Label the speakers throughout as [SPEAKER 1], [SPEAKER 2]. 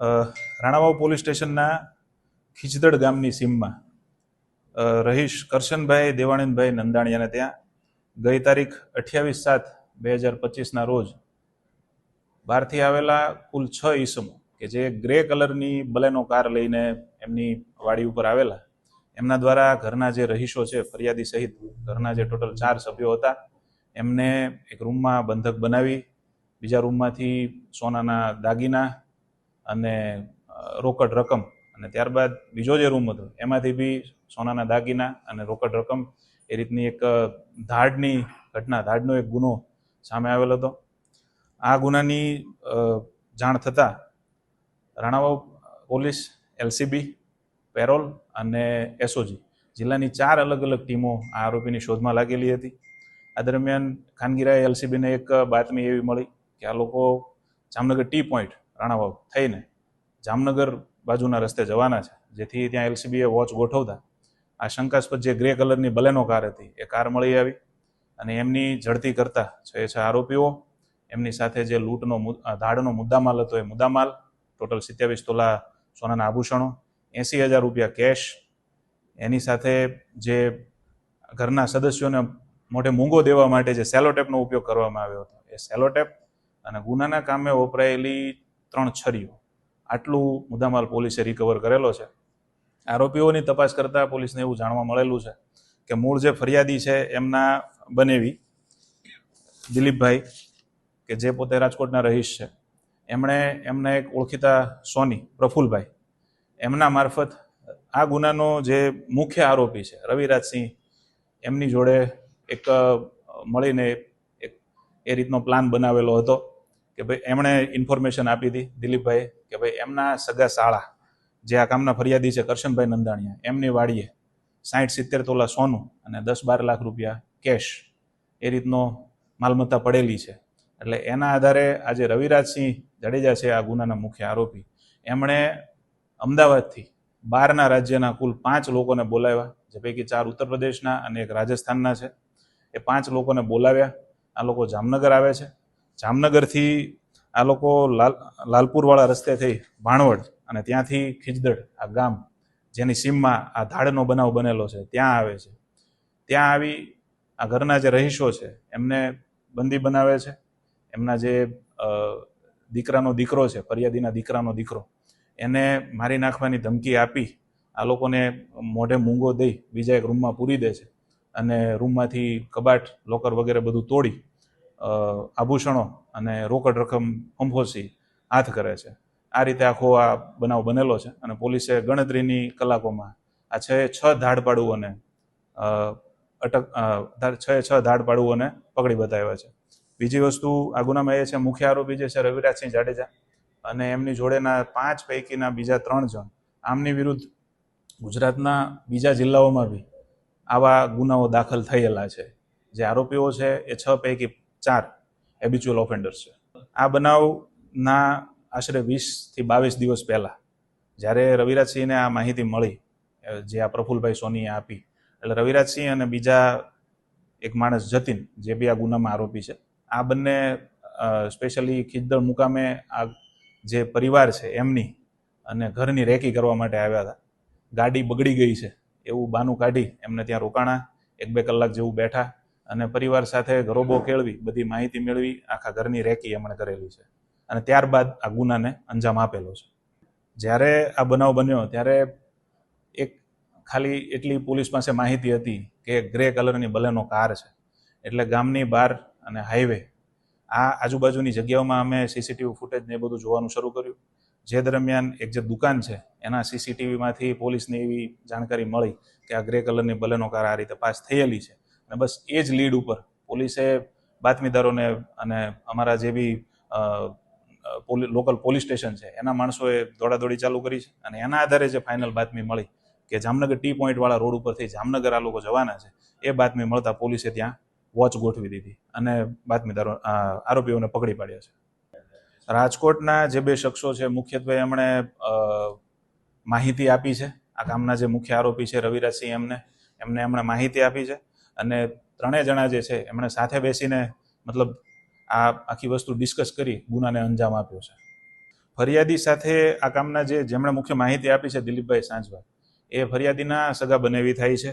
[SPEAKER 1] Ranavav police સ્ટેશનના ખીચદડ ગામની સીમમાં રહીશ કરશનભાઈ દેવાણીનભાઈ નંદાણીયાને ત્યાં ગઈ તારીખ અઠ્યાવીસ સાત બે હજાર પચીસના રોજ બહારથી આવેલા કુલ છ ઈસમો, કે જે ગ્રે કલરની બલેનો કાર લઈને એમની વાડી ઉપર આવેલા, એમના દ્વારા ઘરના જે રહીશો છે, ફરિયાદી સહિત ઘરના જે ટોટલ ચાર સભ્યો હતા, એમને એક રૂમમાં બંધક બનાવી, બીજા રૂમમાંથી સોનાના દાગીના અને રોકડ રકમ. અને ત્યારબાદ બીજો જે રૂમ હતો, એમાંથી બી સોનાના દાગીના અને રોકડ રકમ એ રીતની એક ધાડની ઘટના, ધાડનો એક ગુનો સામે આવેલો હતો. આ ગુનાની જાણ થતાં રાણાવાવ પોલીસ, એલસીબી, પેરોલ અને એસઓજી જિલ્લાની ચાર અલગ અલગ ટીમો આ આરોપીની શોધમાં લાગેલી હતી. આ દરમિયાન ખાનગીરાએ એલસીબીને એક બાતમી એવી મળી કે આ લોકો જામનગર ટી પોઈન્ટ રાણાવાવ થઈને જામનગર બાજુના રસ્તે જવાના છે. જેથી ત્યાં એલસીબીએ વોચ ગોઠવતા આ શંકાસ્પદ જે ગ્રે કલરની બલેનો કાર હતી, એ કાર મળી આવી અને એમની ઝડતી કરતા છ એ છ આરોપીઓ. એમની સાથે જે લૂંટનો ધાડનો મુદ્દામાલ હતો એ મુદ્દામાલ, ટોટલ સિત્યાવીસ તોલા સોનાના આભૂષણો એંસી હજાર રૂપિયા કેશ. એની સાથે જે ઘરના સદસ્યોને મોઢે મૂંગો દેવા માટે જે સેલોટેપનો ઉપયોગ કરવામાં આવ્યો હતો. એ સેલોટેપ અને ગુનાના કામે વપરાયેલી ત્રણ છરીઓ. આટલું મુદ્દામાલ પોલીસે રિકવર કરેલો છે. આરોપીઓની તપાસ કરતા પોલીસને એવું જાણવા મળેલું છે કે મૂળ જે ફરિયાદી છે એમના બનેવી દિલીપભાઈ, કે જે પોતે રાજકોટના રહીશ છે. એમણે એમને એક ઓળખીતા સોની, પ્રફુલભાઈ, એમના મારફત આ ગુનાનો જે મુખ્ય આરોપી છે, રવિરાજસિંહ, એમની જોડે એક મળીને એક એ રીતનો પ્લાન બનાવેલો હતો. કે ભાઈ એમણે ઇન્ફોર્મેશન આપી હતી દિલીપભાઈ કે ભાઈ એમના સગા શાળા જે આ કામના ફરિયાદી છે કરશનભાઈ નંદાણીયા, એમની વાડીએ સાઠ સિત્તેર તોલા સોનું અને દસ બાર લાખ રૂપિયા કેશ એ રીતનો માલમત્તા પડેલી છે. એટલે એના આધારે આજે રવિરાજસિંહ જાડેજા છે આ ગુનાના મુખ્ય આરોપી. એમણે અમદાવાદથી બહારના રાજ્યના કુલ પાંચ લોકોને બોલાવ્યા, જે પૈકી ચાર ઉત્તર પ્રદેશના અને એક રાજસ્થાનના છે. એ પાંચ લોકોને બોલાવ્યા. આ લોકો જામનગર આવે છે. જામનગરથી આ લોકો લાલ, લાલપુરવાળા રસ્તે થઈ ભાણવડ અને ત્યાંથી ખીજદડ, આ ગામ, જેની સીમમાં આ ધાડનો બનાવ બનેલો છે, ત્યાં આવે છે. ત્યાં આવી આ ઘરના જે રહીશો છે, એમને બંદી બનાવે છે. એમના જે દીકરાનો દીકરો છે, ફરિયાદીના દીકરાનો દીકરો, એને મારી નાખવાની ધમકી આપી આ લોકોને મોઢે મૂંગો દઈ બીજા એક રૂમમાં પૂરી દે છે અને રૂમમાંથી કબાટ, લોકર વગેરે બધું તોડી આભૂષણો અને રોકડ રકમ અંફોસી હાથ કરે છે. આ રીતે આખો આ બનાવ બનેલો છે અને પોલીસે ગણતરીની કલાકોમાં આ છ છ ધાડપાડુઓને અટક છ છ ધાડપાડુઓને પકડી બતાવ્યા છે. બીજી વસ્તુ આ ગુનામાં એ છે, મુખ્ય આરોપી જે છે રવિરાજસિંહ જાડેજા અને એમની જોડેના પાંચ પૈકીના બીજા ત્રણ જણ, આમની વિરુદ્ધ ગુજરાતના બીજા જિલ્લાઓમાં બી આવા ગુનાઓ દાખલ થયેલા છે. જે આરોપીઓ છે એ છ પૈકી ચાર હેબિચ્યુઅલ ઓફેન્ડર્સ છે. આ બનાવના આશરે વીસથી બાવીસ દિવસ પહેલાં જ્યારે રવિરાજસિંહને આ માહિતી મળી જે આ પ્રફુલભાઈ સોનીએ આપી. એટલે રવિરાજસિંહ અને બીજા એક માણસ જતીન, જે બી આ ગુનામાં આરોપી છે, આ બંને સ્પેશિયલી ખિદ્દળ મુકામે આ જે પરિવાર છે, એમની અને ઘરની રેકી કરવા માટે આવ્યા હતા. ગાડી બગડી ગઈ છે, એવું બાનું કાઢી એમને ત્યાં રોકાણા, એક બે કલાક જેવું બેઠા અને પરિવાર સાથે ગરોબો કેળવી, બધી માહિતી મેળવી, આખા ઘરની રેકી એમણે કરેલી છે. અને ત્યારબાદ આ ગુનાને અંજામ આપેલો છે. જ્યારે આ બનાવ બન્યો, ત્યારે એક ખાલી એટલી પોલીસ પાસે માહિતી હતી કે ગ્રે કલરની બલેનો કાર છે. એટલે ગામની બહાર અને હાઈવે આ આજુબાજુની જગ્યાઓમાં અમે સીસીટીવી ફૂટેજ ને બધું જોવાનું શરૂ કર્યું. જે દરમિયાન એક જે દુકાન છે, એના સીસીટીવીમાંથી પોલીસને એવી જાણકારી મળી કે આ ગ્રે કલરની બલેનો કાર આ રીતે પાસ થયેલી છે. અને બસ એ જ લીડ ઉપર. પોલીસે બાતમીદારોને અને અમારા જે બી લોકલ પોલીસ સ્ટેશન છે, એના માણસોએ દોડાદોડી ચાલુ કરી છે અને એના આધારે જે ફાઇનલ બાતમી મળી કે જામનગર ટી પોઈન્ટવાળા રોડ ઉપરથી જામનગર આ લોકો જવાના છે, એ બાતમી મળતા પોલીસે ત્યાં વોચ ગોઠવી દીધી અને બાતમીદારો આરોપીઓને પકડી પાડ્યા છે. રાજકોટના જે બે શખ્સો છે, મુખ્યત્વે એમણે માહિતી આપી છે. આ કામના જે મુખ્ય આરોપી છે, રવિરાજસિંહ એમને એમને એમણે માહિતી આપી છે. અને ત્રણેય જણા જે છે, એમણે સાથે બેસીને મતલબ આ આખી વસ્તુ ડિસ્કસ કરી, ગુનાને અંજામ આપ્યો છે. ફરિયાદી સાથે આ કામના જે જેમણે મુખ્ય માહિતી આપી છે, દિલીપભાઈ સાંજવા એ ફરિયાદીના સગા બનેવી થાય છે.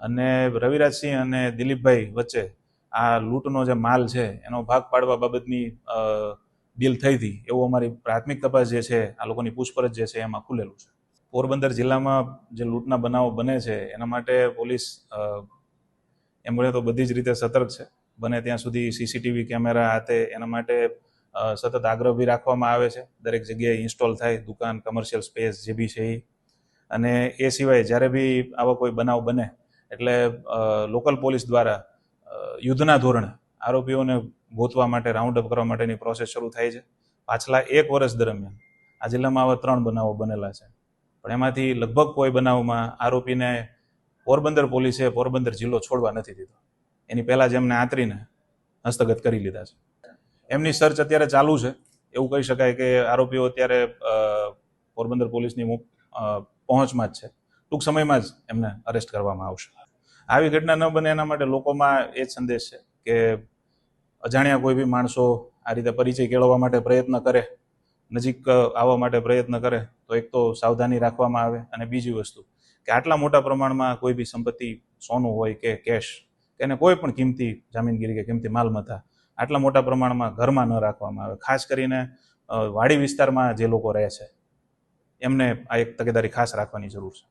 [SPEAKER 1] અને રવિરાજસિંહ અને દિલીપભાઈ વચ્ચે આ લૂંટનો જે માલ છે, એનો ભાગ પાડવા બાબતની ડીલ થઈ હતી. એવું અમારી પ્રાથમિક તપાસ જે છે, આ લોકોની પૂછપરછ જે છે, એમાં ખુલેલું છે. પોરબંદર જિલ્લામાં જે લૂંટના બનાવો બને છે, એના માટે પોલીસ અ, તો બધી જ રીતે સતર્ક છે. બને ત્યાં સુધી સીસીટીવી કેમેરા હાથે એના માટે સતત આગ્રહ બી રાખવામાં આવે છે. દરેક જગ્યાએ ઇન્સ્ટોલ થાય દુકાન કમર્શિયલ સ્પેસ જે બી છે એ. અને એ સિવાય જ્યારે બી આવો કોઈ બનાવ બને એટલે લોકલ પોલીસ દ્વારા યુદ્ધના ધોરણે આરોપીઓને ગોતવા માટે રાઉન્ડ અપ કરવા માટેની પ્રોસેસ શરૂ થાય છે. પાછલા એક વર્ષ દરમિયાન આ જિલ્લામાં આવા ત્રણ બનાવો બનેલા છે. પણ એમાંથી લગભગ કોઈ બનાવમાં આરોપીને પોરબંદર પોલીસે પોરબંદર જિલ્લો છોડવા નથી દીધો. એની પહેલાં જ એમને આંતરીને હસ્તગત કરી લીધા છે. એમની સર્ચ અત્યારે ચાલુ છે. એવું કહી શકાય કે આરોપીઓ અત્યારે પોરબંદર પોલીસની પહોંચમાં જ છે. ટૂંક સમયમાં જ એમને અરેસ્ટ કરવામાં આવશે. આવી ઘટના ન બને એના માટે લોકોમાં એ જ સંદેશ છે કે અજાણ્યા કોઈ બી માણસો આ રીતે પરિચય કેળવવા માટે પ્રયત્ન કરે, નજીક આવવા માટે પ્રયત્ન કરે, તો એક તો સાવધાની રાખવામાં આવે અને બીજી વસ્તુ કે આટલા મોટા પ્રમાણમાં કોઈ બી સંપત્તિ સોનું હોય કે કેશ કે એને કોઈ પણ કિંમતી જામીનગીરી કે કિંમતી માલમત્તા આટલા મોટા પ્રમાણમાં ઘરમાં ન રાખવામાં આવે. ખાસ કરીને વાડી વિસ્તારમાં જે લોકો રહે છે, એમને આ એક તકેદારી ખાસ રાખવાની જરૂર છે.